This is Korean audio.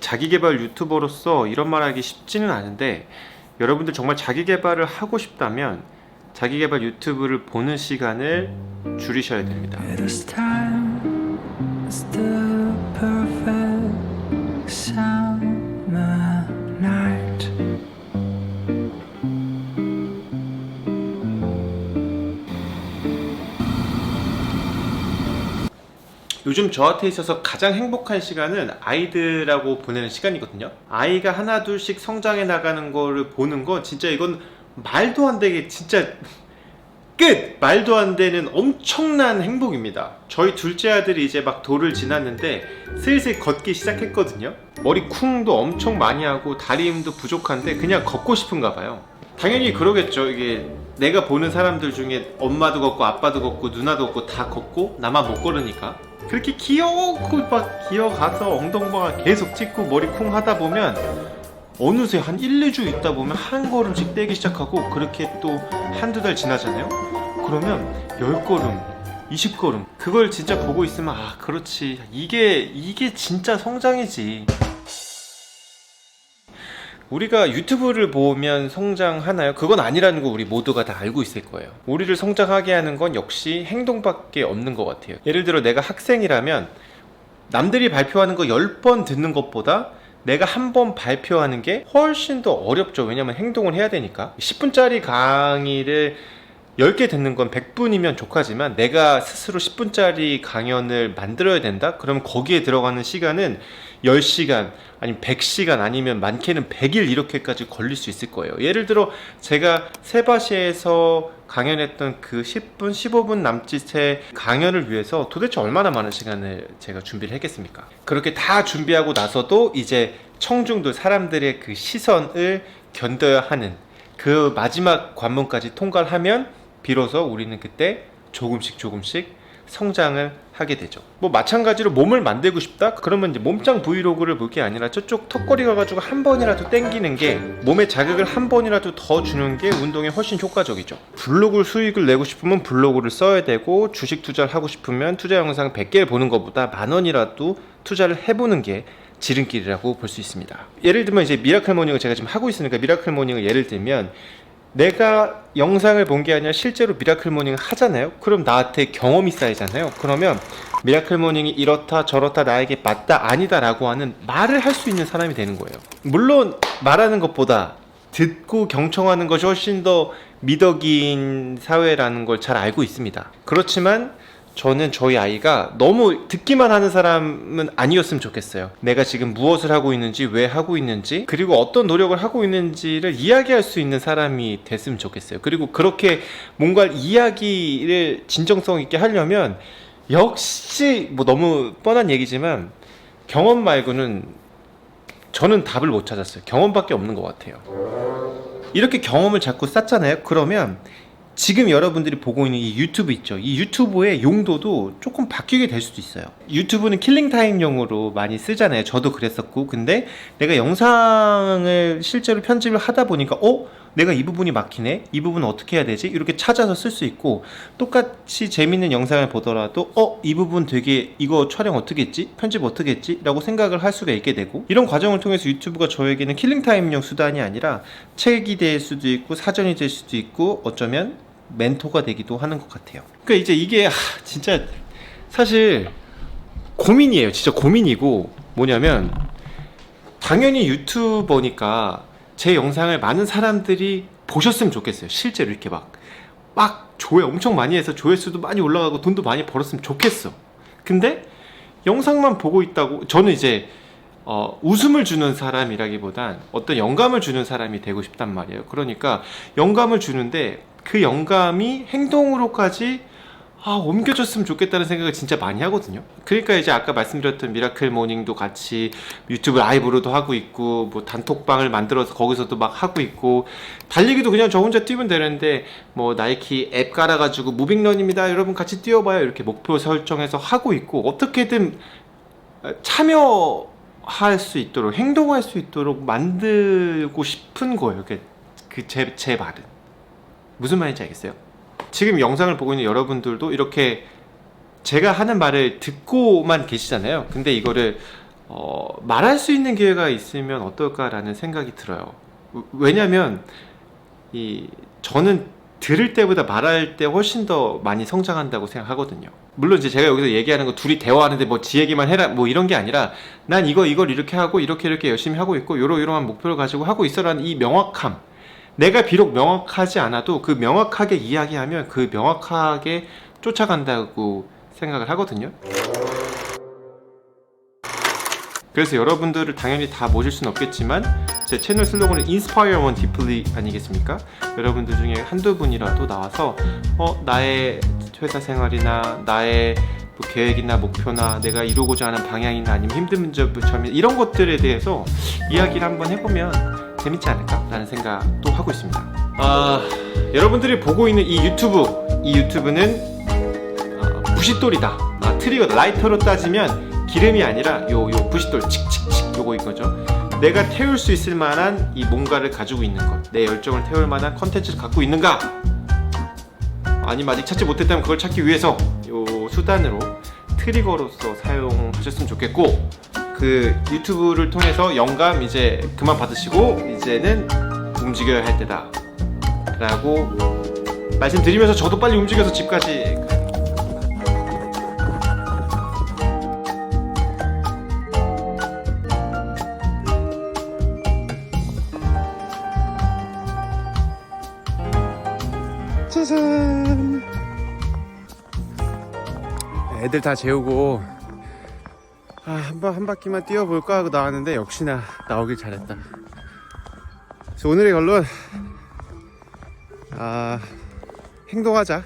자기 개발 유튜버로서 이런 말 하기 쉽지는 않은데 여러분들 정말 자기 개발을 하고 싶다면 자기 개발 유튜브를 보는 시간을 줄이셔야 됩니다. 요즘 저한테 있어서 가장 행복한 시간은 아이들하고 보내는 시간이거든요. 아이가 하나 둘씩 성장해 나가는 거를 보는 건 진짜 이건 말도 안 되게 진짜 끝! 말도 안 되는 엄청난 행복입니다. 저희 둘째 아들이 이제 막 돌을 지났는데 슬슬 걷기 시작했거든요. 머리 쿵도 엄청 많이 하고 다리 힘도 부족한데 그냥 걷고 싶은가 봐요. 당연히 그러겠죠. 이게 내가 보는 사람들 중에 엄마도 걷고 아빠도 걷고 누나도 걷고 다 걷고 나만 못 걸으니까 그렇게 귀여고 막 기어가서 엉덩방아 계속 찍고 머리 쿵 하다 보면 어느새 한 1, 2주 있다 보면 한 걸음씩 떼기 시작하고 그렇게 또 한두 달 지나잖아요? 그러면 10걸음, 20걸음 그걸 진짜 보고 있으면 아 그렇지. 이게 이게 진짜 성장이지 우리가 유튜브를 보면 성장하나요? 그건 아니라는 거 우리 모두가 다 알고 있을 거예요. 우리를 성장하게 하는 건 역시 행동밖에 없는 것 같아요. 예를 들어 내가 학생이라면 남들이 발표하는 거 10번 듣는 것보다 내가 한 번 발표하는 게 훨씬 더 어렵죠. 왜냐면 행동을 해야 되니까. 10분짜리 강의를 10개 듣는 건 100분이면 족하지만 내가 스스로 10분짜리 강연을 만들어야 된다? 그럼 거기에 들어가는 시간은 10시간 아니면 100시간 아니면 많게는 100일 이렇게까지 걸릴 수 있을 거예요. 예를 들어 제가 세바시에서 강연했던 그 10분, 15분 남짓의 강연을 위해서 도대체 얼마나 많은 시간을 제가 준비를 했겠습니까? 그렇게 다 준비하고 나서도 이제 청중들 사람들의 그 시선을 견뎌야 하는 그 마지막 관문까지 통과를 하면 비로소 우리는 그때 조금씩 조금씩 성장을 하게 되죠. 뭐 마찬가지로 몸을 만들고 싶다? 그러면 이제 몸짱 브이로그를 볼 게 아니라 저쪽 턱걸이 가가지고 한 번이라도 땡기는 게 몸에 자극을 한 번이라도 더 주는 게 운동에 훨씬 효과적이죠. 블로그 수익을 내고 싶으면 블로그를 써야 되고 주식 투자를 하고 싶으면 투자 영상 100개를 보는 것보다 만 원이라도 투자를 해보는 게 지름길이라고 볼 수 있습니다. 예를 들면 이제 미라클 모닝을 제가 지금 하고 있으니까 미라클 모닝을 예를 들면 내가 영상을 본 게 아니라 실제로 미라클 모닝을 하잖아요. 그럼 나한테 경험이 쌓이잖아요. 그러면 미라클 모닝이 이렇다 저렇다 나에게 맞다 아니다라고 하는 말을 할 수 있는 사람이 되는 거예요. 물론 말하는 것보다 듣고 경청하는 것이 훨씬 더 미덕인 사회라는 걸 잘 알고 있습니다. 그렇지만 저는 저희 아이가 너무 듣기만 하는 사람은 아니었으면 좋겠어요. 내가 지금 무엇을 하고 있는지, 왜 하고 있는지, 그리고 어떤 노력을 하고 있는지를 이야기할 수 있는 사람이 됐으면 좋겠어요. 그리고 그렇게 뭔가 이야기를 진정성 있게 하려면 역시 뭐 너무 뻔한 얘기지만 경험 말고는 저는 답을 못 찾았어요. 경험밖에 없는 것 같아요. 이렇게 경험을 자꾸 쌓잖아요. 그러면 지금 여러분들이 보고 있는 이 유튜브 있죠. 이 유튜브의 용도도 조금 바뀌게 될 수도 있어요. 유튜브는 킬링 타임용으로 많이 쓰잖아요. 저도 그랬었고. 근데 내가 영상을 실제로 편집을 하다 보니까 어? 내가 이 부분이 막히네? 이 부분은 어떻게 해야 되지? 이렇게 찾아서 쓸 수 있고 똑같이 재밌는 영상을 보더라도 어? 이 부분 되게 이거 촬영 어떻게 했지? 편집 어떻게 했지? 라고 생각을 할 수가 있게 되고 이런 과정을 통해서 유튜브가 저에게는 킬링 타임용 수단이 아니라 책이 될 수도 있고 사전이 될 수도 있고 어쩌면 멘토가 되기도 하는 것 같아요. 그러니까 이제 이게 하, 진짜 사실 고민이에요. 진짜 고민이고 뭐냐면 당연히 유튜버니까 제 영상을 많은 사람들이 보셨으면 좋겠어요. 실제로 이렇게 막, 막 조회 엄청 많이 해서 조회수도 많이 올라가고 돈도 많이 벌었으면 좋겠어. 근데 영상만 보고 있다고 저는 이제 어, 웃음을 주는 사람이라기보단 어떤 영감을 주는 사람이 되고 싶단 말이에요. 그러니까 영감을 주는데 그 영감이 행동으로까지 아, 옮겨졌으면 좋겠다는 생각을 진짜 많이 하거든요. 그러니까 이제 아까 말씀드렸던 미라클 모닝도 같이 유튜브 라이브로도 하고 있고, 뭐 단톡방을 만들어서 거기서도 막 하고 있고, 달리기도 그냥 저 혼자 뛰면 되는데, 뭐 나이키 앱 깔아가지고 무빙런입니다. 여러분 같이 뛰어봐요. 이렇게 목표 설정해서 하고 있고, 어떻게든 참여할 수 있도록, 행동할 수 있도록 만들고 싶은 거예요. 그, 제, 제 말은. 무슨 말인지 알겠어요? 지금 영상을 보고 있는 여러분들도 이렇게 제가 하는 말을 듣고만 계시잖아요. 근데 이거를 어, 말할 수 있는 기회가 있으면 어떨까라는 생각이 들어요. 왜냐면 이 저는 들을 때보다 말할 때 훨씬 더 많이 성장한다고 생각하거든요. 물론 이제 제가 여기서 얘기하는 거 둘이 대화하는데 뭐 지 얘기만 해라 뭐 이런 게 아니라 난 이거 이걸 이렇게 하고 이렇게 이렇게 열심히 하고 있고 요러 요러한 목표를 가지고 하고 있어라는 이 명확함. 내가 비록 명확하지 않아도 그 명확하게 이야기하면 그 명확하게 쫓아간다고 생각을 하거든요. 그래서 여러분들을 당연히 다 모실 수는 없겠지만 제 채널 슬로건은 Inspire One Deeply 아니겠습니까? 여러분들 중에 한두 분이라도 나와서 어 나의 회사 생활이나 나의 뭐 계획이나 목표나 내가 이루고자 하는 방향이나 아니면 힘든 점이 이런 것들에 대해서 이야기를 한번 해보면 재밌지 않을까라는 생각도 하고 있습니다. 아 여러분들이 보고 있는 이 유튜브 이 유튜브는 어, 부싯돌이다. 아, 트리거 라이터로 따지면 기름이 아니라 요 요 부싯돌 칙칙칙 요거 이거죠. 내가 태울 수 있을 만한 이 뭔가를 가지고 있는 것, 내 열정을 태울 만한 컨텐츠를 갖고 있는가? 아니면 아직 찾지 못했다면 그걸 찾기 위해서 요 수단으로 트리거로서 사용하셨으면 좋겠고 그 유튜브를 통해서 영감 이제 그만 받으시고 이제는 움직여야 할 때다. 라고 말씀드리면서 저도 빨리 움직여서 집까지 짜잔. 애들 다 재우고 아, 한번 한 바퀴만 뛰어볼까 하고 나왔는데 역시나 나오길 잘했다. 그래서 오늘의 결론 아 행동하자